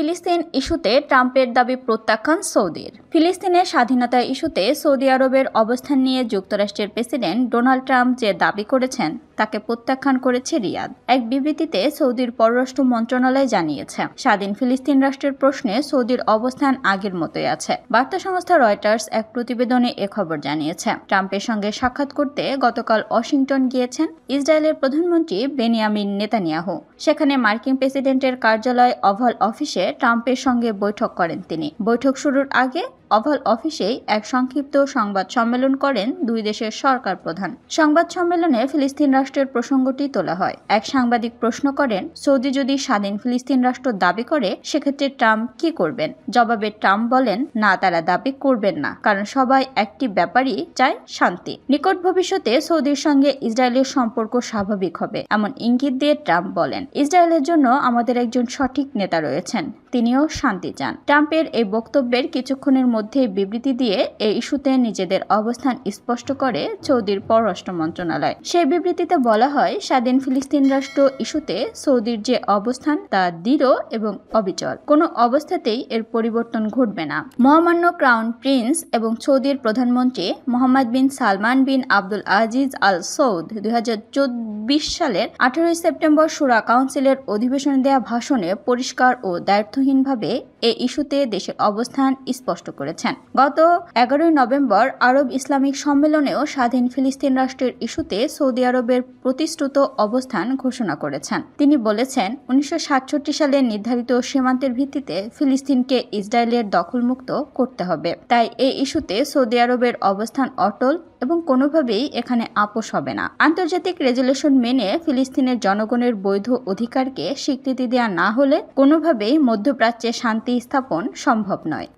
ফিলিস্তিন ইস্যুতে ট্রাম্পের দাবি প্রত্যাখ্যান সৌদির। ফিলিস্তিনের স্বাধীনতা ইস্যুতে সৌদি আরবের অবস্থান নিয়ে যুক্তরাষ্ট্রের প্রেসিডেন্ট ডোনাল্ড ট্রাম্প যে দাবি করেছেন তাকে প্রত্যাখ্যান করেছে রিয়াদ। এক বিবৃতিতে সৌদির পররাষ্ট্র মন্ত্রণালয় জানিয়েছে, স্বাধীন ফিলিস্তিন রাষ্ট্রের প্রশ্নে সৌদির অবস্থান আগের মতোই আছে। বার্তা সংস্থা রয়টার্স এক প্রতিবেদনে এ খবর জানিয়েছে, ট্রাম্পের সঙ্গে সাক্ষাৎ করতে গতকাল ওয়াশিংটন গিয়েছেন ইসরায়েলের প্রধানমন্ত্রী বেনিয়ামিন নেতানিয়াহু। সেখানে মার্কিন প্রেসিডেন্টের কার্যালয় অভাল অফিসে ট্রাম্পের সঙ্গে বৈঠক করেন তিনি। বৈঠক শুরুর আগে অভাল অফিসেই এক সংক্ষিপ্ত সংবাদ সম্মেলন করেন দুই দেশের সরকার প্রধান। সংবাদ সম্মেলনে ফিলিস্তিন রাষ্ট্রের প্রসঙ্গটি তোলা হয়। এক সাংবাদিক প্রশ্ন করেন, সৌদি যদি স্বাধীন ফিলিস্তিন রাষ্ট্র দাবি করে, সেক্ষেত্রে ট্রাম্প কি করবেন? জবাবে ট্রাম্প বলেন, না, তারা দাবি করবেন না, কারণ সবাই একটি ব্যাপারই চায় শান্তি। নিকট ভবিষ্যতে সৌদির সঙ্গে ইসরায়েলের সম্পর্ক স্বাভাবিক হবে। এমন ইঙ্গিত দিয়ে ট্রাম্প বলেন, ইসরায়েলের জন্য আমাদের একজন সঠিক নেতা রয়েছেন, তিনিও শান্তি চান। ট্রাম্পের এই বক্তব্যের কিছুক্ষণের মধ্যে বিবৃতি দিয়ে এই ইস্যুতে নিজেদের অবস্থান স্পষ্ট করে সৌদির পররাষ্ট্র মন্ত্রণালয়। সেই বিবৃতিতে বলা হয়, স্বাধীন ফিলিস্তিন রাষ্ট্র ইস্যুতে সৌদির যে অবস্থান তা দৃঢ় এবং অবিচল। কোনো অবস্থাতেই এর পরিবর্তন ঘটবে না। মহামান্য ক্রাউন প্রিন্স এবং সৌদির প্রধানমন্ত্রী মোহাম্মদ বিন সালমান বিন আব্দুল আজিজ আল সৌদ দুই হাজার চব্বিশ সালের আঠারোই সেপ্টেম্বর সুরা কাউন্সিলের অধিবেশনে দেয়া ভাষণে পরিষ্কার ও দায়িত্বহীনভাবে এ ইস্যুতে দেশের অবস্থান স্পষ্ট করেছেন। গত এগারোই নভেম্বর আরব ইসলামিক সম্মেলনেও স্বাধীন ফিলিস্তিন রাষ্ট্রের ইস্যুতে সৌদি আরবের প্রতিশ্রুত অবস্থান ঘোষণা করেছেন। তিনি বলেছেন, উনিশশো সাতষট্টি সালে নির্ধারিত সীমান্তের ভিত্তিতে ফিলিস্তিনকে ইসরায়েলের দখলমুক্ত করতে হবে। তাই এই ইস্যুতে সৌদি আরবের অবস্থান অটল এবং কোনোভাবেই এখানে আপোষ হবে না। আন্তর্জাতিক রেজুলেশন মেনে ফিলিস্তিনের জনগণের বৈধ অধিকারকে স্বীকৃতি দেওয়া না হলে কোনোভাবেই মধ্যপ্রাচ্যে শান্তি স্থাপন সম্ভব নয়।